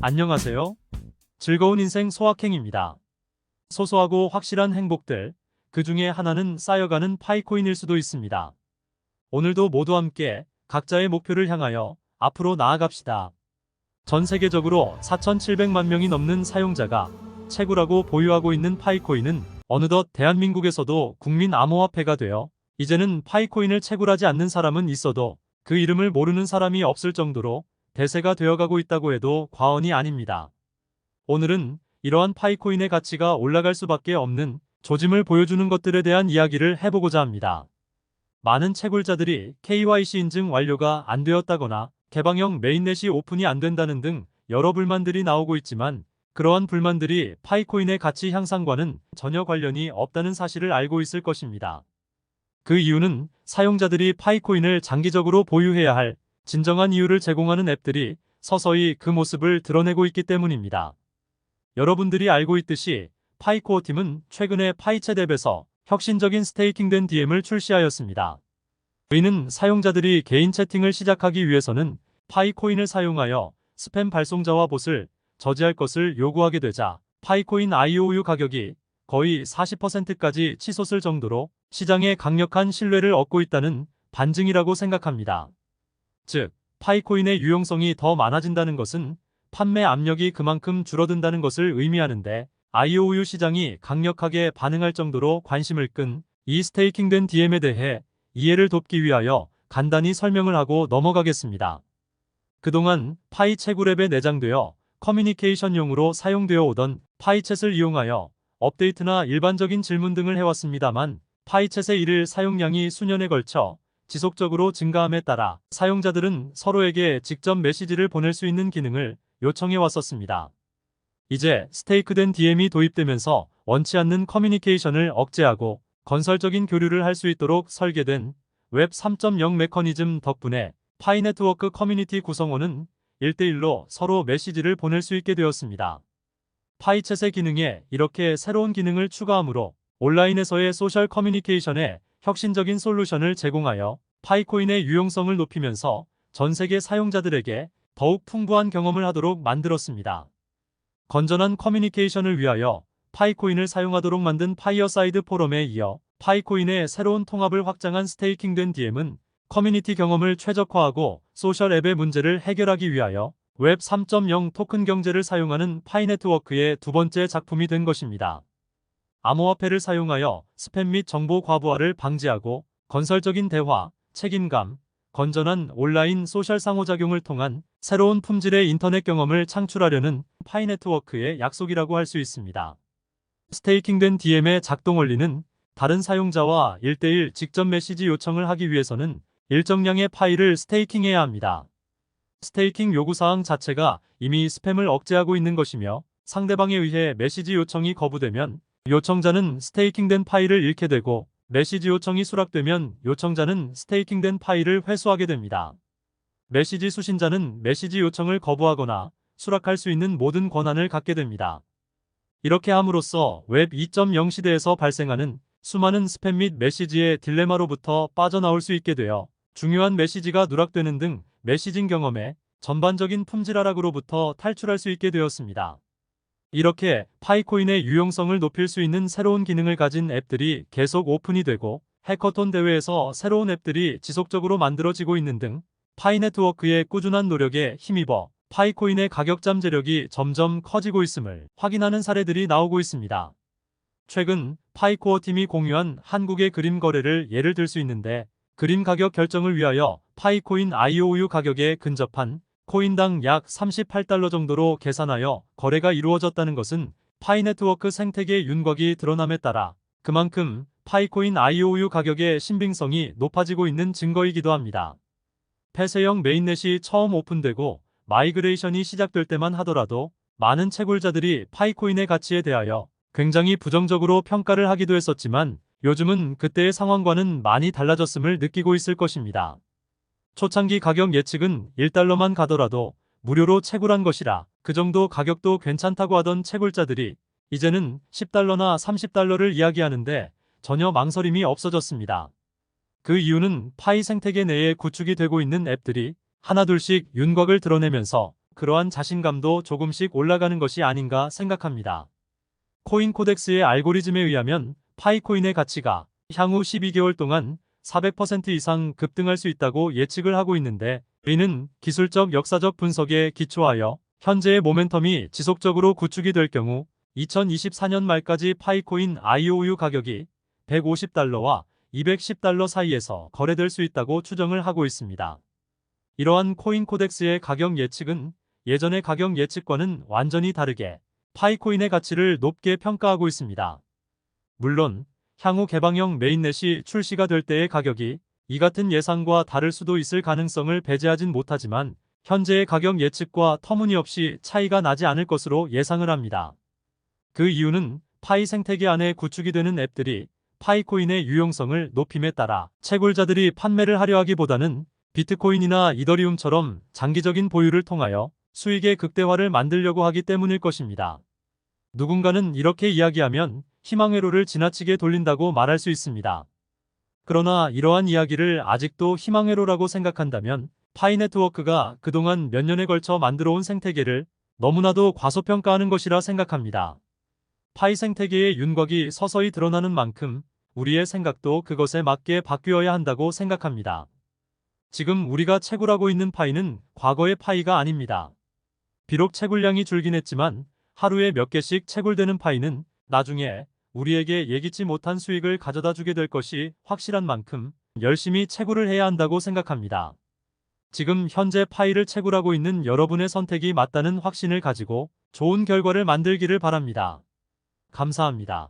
안녕하세요. 즐거운 인생 소확행입니다. 소소하고 확실한 행복들, 그 중에 하나는 쌓여가는 파이코인일 수도 있습니다. 오늘도 모두 함께 각자의 목표를 향하여 앞으로 나아갑시다. 전 세계적으로 4,700만 명이 넘는 사용자가 채굴하고 보유하고 있는 파이코인은 어느덧 대한민국에서도 국민 암호화폐가 되어 이제는 파이코인을 채굴하지 않는 사람은 있어도 그 이름을 모르는 사람이 없을 정도로 대세가 되어가고 있다고 해도 과언이 아닙니다. 오늘은 이러한 파이코인의 가치가 올라갈 수밖에 없는 조짐을 보여주는 것들에 대한 이야기를 해보고자 합니다. 많은 채굴자들이 KYC 인증 완료가 안 되었다거나 개방형 메인넷이 오픈이 안 된다는 등 여러 불만들이 나오고 있지만 그러한 불만들이 파이코인의 가치 향상과는 전혀 관련이 없다는 사실을 알고 있을 것입니다. 그 이유는 사용자들이 파이코인을 장기적으로 보유해야 할 진정한 이유를 제공하는 앱들이 서서히 그 모습을 드러내고 있기 때문입니다. 여러분들이 알고 있듯이 파이코어 팀은 최근에 파이챗 앱에서 혁신적인 스테이킹된 DM을 출시하였습니다. 이는 사용자들이 개인 채팅을 시작하기 위해서는 파이코인을 사용하여 스팸 발송자와 봇을 저지할 것을 요구하게 되자 파이코인 IOU 가격이 거의 40%까지 치솟을 정도로 시장에 강력한 신뢰를 얻고 있다는 반증이라고 생각합니다. 즉, 파이코인의 유용성이 더 많아진다는 것은 판매 압력이 그만큼 줄어든다는 것을 의미하는데 IOU 시장이 강력하게 반응할 정도로 관심을 끈 이 스테이킹된 DM에 대해 이해를 돕기 위하여 간단히 설명을 하고 넘어가겠습니다. 그동안 파이 채굴 앱에 내장되어 커뮤니케이션용으로 사용되어 오던 파이챗을 이용하여 업데이트나 일반적인 질문 등을 해왔습니다만 파이챗의 일일 사용량이 수년에 걸쳐 지속적으로 증가함에 따라 사용자들은 서로에게 직접 메시지를 보낼 수 있는 기능을 요청해 왔었습니다. 이제 스테이크된 DM이 도입되면서 원치 않는 커뮤니케이션을 억제하고 건설적인 교류를 할 수 있도록 설계된 웹 3.0 메커니즘 덕분에 파이 네트워크 커뮤니티 구성원은 1대1로 서로 메시지를 보낼 수 있게 되었습니다. 파이챗의 기능에 이렇게 새로운 기능을 추가함으로 온라인에서의 소셜 커뮤니케이션에 혁신적인 솔루션을 제공하여 파이코인의 유용성을 높이면서 전 세계 사용자들에게 더욱 풍부한 경험을 하도록 만들었습니다. 건전한 커뮤니케이션을 위하여 파이코인을 사용하도록 만든 파이어사이드 포럼에 이어 파이코인의 새로운 통합을 확장한 스테이킹된 DM은 커뮤니티 경험을 최적화하고 소셜 앱의 문제를 해결하기 위하여 웹 3.0 토큰 경제를 사용하는 파이네트워크의 두 번째 작품이 된 것입니다. 암호화폐를 사용하여 스팸 및 정보 과부하를 방지하고 건설적인 대화, 책임감, 건전한 온라인 소셜 상호작용을 통한 새로운 품질의 인터넷 경험을 창출하려는 파이 네트워크의 약속이라고 할 수 있습니다. 스테이킹된 DM의 작동 원리는 다른 사용자와 1대1 직접 메시지 요청을 하기 위해서는 일정량의 파일을 스테이킹해야 합니다. 스테이킹 요구사항 자체가 이미 스팸을 억제하고 있는 것이며 상대방에 의해 메시지 요청이 거부되면 요청자는 스테이킹된 파일을 잃게 되고 메시지 요청이 수락되면 요청자는 스테이킹된 파일을 회수하게 됩니다. 메시지 수신자는 메시지 요청을 거부하거나 수락할 수 있는 모든 권한을 갖게 됩니다. 이렇게 함으로써 웹 2.0 시대에서 발생하는 수많은 스팸 및 메시지의 딜레마로부터 빠져나올 수 있게 되어 중요한 메시지가 누락되는 등 메시징 경험에 전반적인 품질 하락으로부터 탈출할 수 있게 되었습니다. 이렇게 파이코인의 유용성을 높일 수 있는 새로운 기능을 가진 앱들이 계속 오픈이 되고 해커톤 대회에서 새로운 앱들이 지속적으로 만들어지고 있는 등 파이 네트워크의 꾸준한 노력에 힘입어 파이코인의 가격 잠재력이 점점 커지고 있음을 확인하는 사례들이 나오고 있습니다. 최근 파이코어 팀이 공유한 한국의 그림 거래를 예를 들 수 있는데 그림 가격 결정을 위하여 파이코인 IOU 가격에 근접한 코인당 약 38달러 정도로 계산하여 거래가 이루어졌다는 것은 파이 네트워크 생태계 윤곽이 드러남에 따라 그만큼 파이코인 IOU 가격의 신빙성이 높아지고 있는 증거이기도 합니다. 폐쇄형 메인넷이 처음 오픈되고 마이그레이션이 시작될 때만 하더라도 많은 채굴자들이 파이코인의 가치에 대하여 굉장히 부정적으로 평가를 하기도 했었지만 요즘은 그때의 상황과는 많이 달라졌음을 느끼고 있을 것입니다. 초창기 가격 예측은 1달러만 가더라도 무료로 채굴한 것이라 그 정도 가격도 괜찮다고 하던 채굴자들이 이제는 10달러나 30달러를 이야기하는데 전혀 망설임이 없어졌습니다. 그 이유는 파이 생태계 내에 구축이 되고 있는 앱들이 하나둘씩 윤곽을 드러내면서 그러한 자신감도 조금씩 올라가는 것이 아닌가 생각합니다. 코인 코덱스의 알고리즘에 의하면 파이코인의 가치가 향후 12개월 동안 400% 이상 급등할 수 있다고 예측을 하고 있는데 이는 기술적 역사적 분석에 기초하여 현재의 모멘텀이 지속적으로 구축이 될 경우 2024년 말까지 파이코인 IOU 가격이 150달러와 210달러 사이에서 거래될 수 있다고 추정을 하고 있습니다. 이러한 코인 코덱스의 가격 예측은 예전의 가격 예측과는 완전히 다르게 파이코인의 가치를 높게 평가하고 있습니다. 물론 향후 개방형 메인넷이 출시가 될 때의 가격이 이 같은 예상과 다를 수도 있을 가능성을 배제하진 못하지만 현재의 가격 예측과 터무니없이 차이가 나지 않을 것으로 예상을 합니다. 그 이유는 파이 생태계 안에 구축이 되는 앱들이 파이코인의 유용성을 높임에 따라 채굴자들이 판매를 하려 하기보다는 비트코인이나 이더리움처럼 장기적인 보유를 통하여 수익의 극대화를 만들려고 하기 때문일 것입니다. 누군가는 이렇게 이야기하면 희망회로를 지나치게 돌린다고 말할 수 있습니다. 그러나 이러한 이야기를 아직도 희망회로라고 생각한다면 파이 네트워크가 그동안 몇 년에 걸쳐 만들어 온 생태계를 너무나도 과소평가하는 것이라 생각합니다. 파이 생태계의 윤곽이 서서히 드러나는 만큼 우리의 생각도 그것에 맞게 바뀌어야 한다고 생각합니다. 지금 우리가 채굴하고 있는 파이는 과거의 파이가 아닙니다. 비록 채굴량이 줄긴 했지만 하루에 몇 개씩 채굴되는 파이는 나중에 우리에게 예기치 못한 수익을 가져다 주게 될 것이 확실한 만큼 열심히 채굴을 해야 한다고 생각합니다. 지금 현재 파이를 채굴하고 있는 여러분의 선택이 맞다는 확신을 가지고 좋은 결과를 만들기를 바랍니다. 감사합니다.